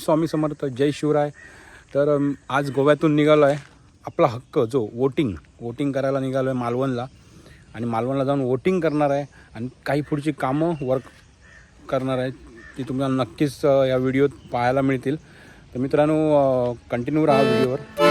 स्वामी समर्थ जय शिवराय. तर आज गोव्यातून निघालो आहे आपला हक्क जो वोटिंग वोटिंग करायला निघालो आहे मालवणला. आणि मालवणला जाऊन वोटिंग करणार आहे आणि काही पुढची कामं वर्क करणार आहे ती तुम्हाला नक्कीच या व्हिडिओत पाहायला मिळतील. तर मित्रांनो कंटिन्यू राहा व्हिडिओवर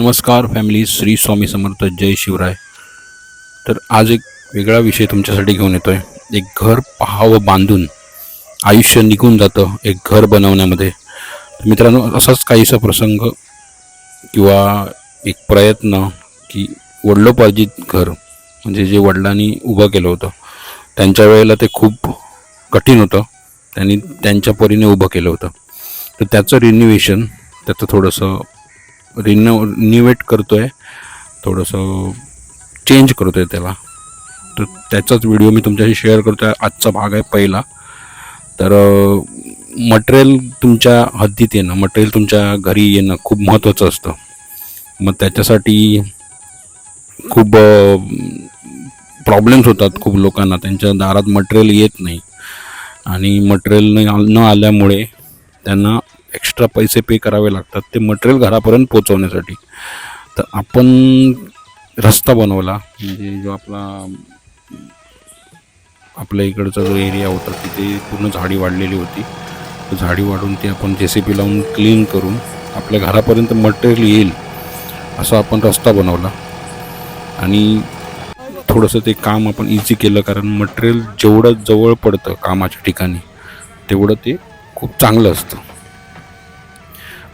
नमस्कार फॅमिली श्री स्वामी समर्थ जय शिवराय. तर आज एक वेगळा विषय तुमच्यासाठी घेऊन येतोय. एक घर पाहावं बांधून आयुष्य निघून जातं एक घर बनवण्यामध्ये. मित्रांनो असाच काहीसा प्रसंग किंवा एक प्रयत्न की वडलोपार्जित घर म्हणजे जे वडिलांनी उभं केलं होतं त्यांच्या वेळेला ते खूप कठीण होतं. त्यांनी त्यांच्या परीने उभं केलं होतं. तर त्याचं रिन्युवेशन त्याचं थोडंसं रिनो करतो आहे थोडंसं चेंज करतो आहे त्याला. तर त्याचाच व्हिडिओ मी तुमच्याशी शेअर करतो आहे आजचा भाग आहे पहिला. तर मटेरियल तुमच्या हद्दीत येणं मटेरियल तुमच्या घरी येणं खूप महत्त्वाचं असतं. मग त्याच्यासाठी खूप प्रॉब्लेम्स होतात खूप लोकांना. त्यांच्या दारात मटेरियल येत नाही. आणि मटेरियल न आल्यामुळे त्यांना एक्स्ट्रा पैसे पे करावे लागतात. ते मटेरियल घरापर्यंत पोचवण्यासाठी तर आपण रस्ता बनवला. म्हणजे जो आपला आपल्या इकडचा जो एरिया होता तिथे पूर्ण झाडी वाढलेली होती. तर झाडी वाढून ती आपण जे सी पी लावून क्लीन करून आपल्या घरापर्यंत मटेरियल येईल असा आपण रस्ता बनवला. आणि थोडंसं ते काम आपण इझी केलं कारण मटेरियल जेवढं जवळ पडतं कामाच्या ठिकाणी तेवढं ते खूप चांगलं असतं.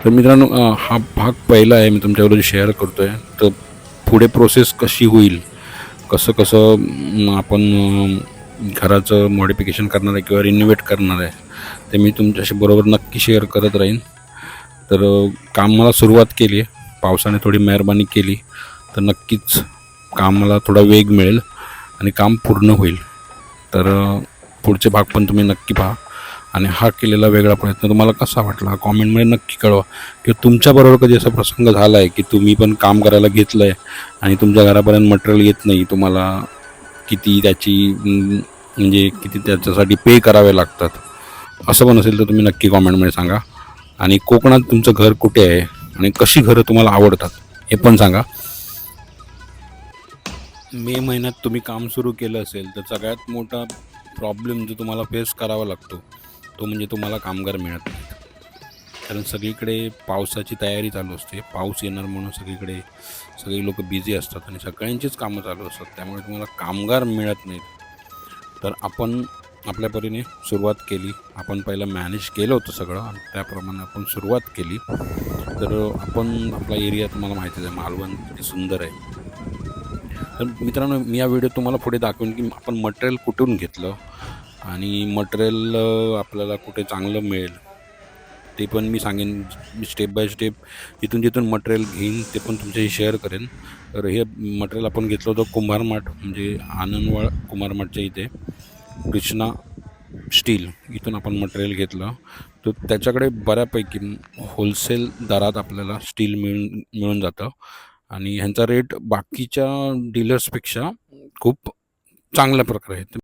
तर मित्रांनो हा भाग पहिला आहे मी तुमच्याबरोबर शेअर करतो आहे तर पुढे प्रोसेस कशी होईल कसं कसं आपण घराचं मॉडिफिकेशन करणार आहे किंवा रिनोव्हेट करणार आहे ते मी तुमच्याशी बरोबर नक्की शेअर करत राहीन. तर काम कामाला सुरुवात केली आहे पावसाने थोडी मेहरबानी केली तर नक्कीच कामाला थोडा वेग मिळेल आणि काम पूर्ण होईल. तर पुढचे भाग पण तुम्ही नक्की पहा. आणि हा केलेला वेगळा प्रयत्न तुम्हाला कसा वाटला? कॉमेंटमध्ये नक्की कळवा. किंवा तुमच्याबरोबर कधी असा प्रसंग झाला आहे की तुम्ही पण काम करायला घेतलं आहे आणि तुमच्या घरापर्यंत मटेरियल येत नाही तुम्हाला किती त्याची म्हणजे किती त्याच्यासाठी पे करावे लागतात? असं पण असेल तर तुम्ही नक्की कॉमेंटमध्ये सांगा. आणि कोकणात तुमचं घर कुठे आहे आणि कशी घरं तुम्हाला आवडतात हे पण सांगा. मे महिन्यात तुम्ही काम सुरू केलं असेल तर सगळ्यात मोठा प्रॉब्लेम जो तुम्हाला फेस करावा लागतो तो म्हणजे तुम्हाला कामगार मिळत नाहीत कारण सगळीकडे पावसाची तयारी चालू असते. पाऊस येणार म्हणून सगळीकडे सगळी लोक बिझी असतात आणि सगळ्यांचीच कामं चालू असतात. त्यामुळे तुम्हाला कामगार मिळत नाहीत. तर आपण आपल्या परीने सुरुवात केली. आपण पहिलं मॅनेज केलं होतं सगळं आणि त्याप्रमाणे आपण सुरुवात केली. तर आपण आपला एरिया तुम्हाला माहितीच आहे. मालवण किती सुंदर आहे. तर मित्रांनो मी या व्हिडिओ तुम्हाला पुढे दाखवेन की आपण मटेरियल कुठून घेतलं? आणि मटेरियल आपल्याला कुठे चांगलं मिळेल ते पण मी सांगेन. स्टेप बाय स्टेप जिथून जिथून मटेरियल घेईन ते पण तुमच्याशी शेअर करेन. तर हे मटेरियल आपण घेतलं होतं कुंभारमाठ म्हणजे आनंदवाड कुंभारमाठच्या इथे. कृष्णा स्टील इथून आपण मटेरियल घेतलं. तर त्याच्याकडे बऱ्यापैकी होलसेल दरात आपल्याला स्टील मिळून मिळून जातं. आणि ह्यांचा रेट बाकीच्या डीलर्सपेक्षा खूप चांगल्या प्रकारे आहे.